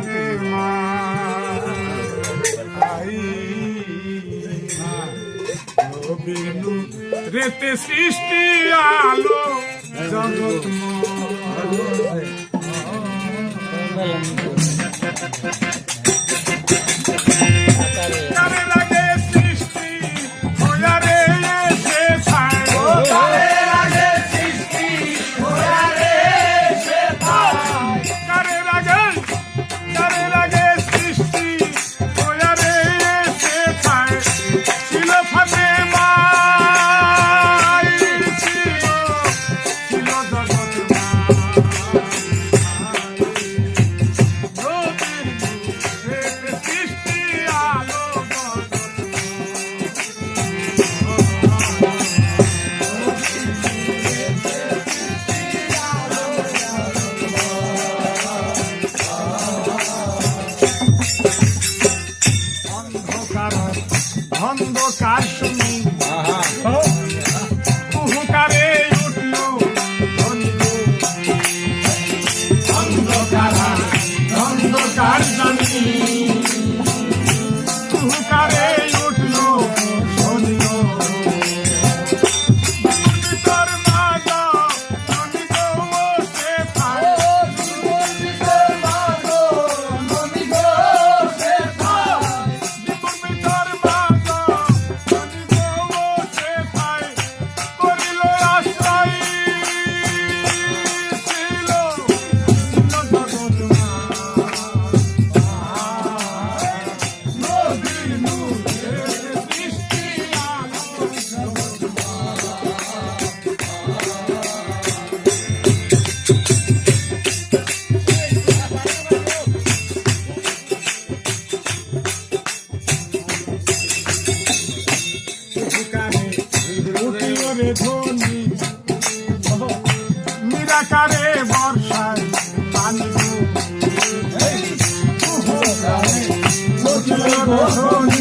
Fatema I নবীনু রেতে সৃষ্টি আলো জগত Thank you. জোরে ধনি নিরাকারে বর্ষায় পানি ধনি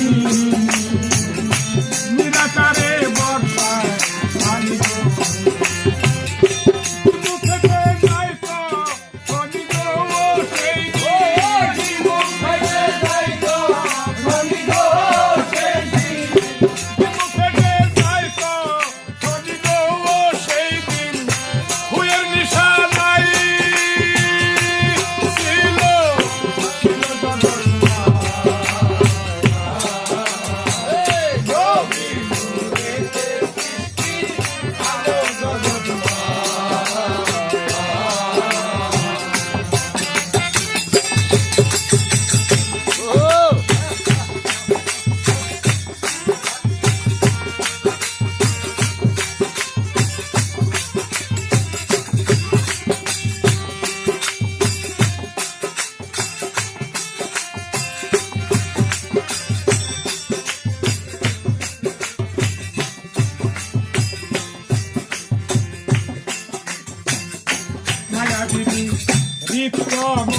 Keep calm.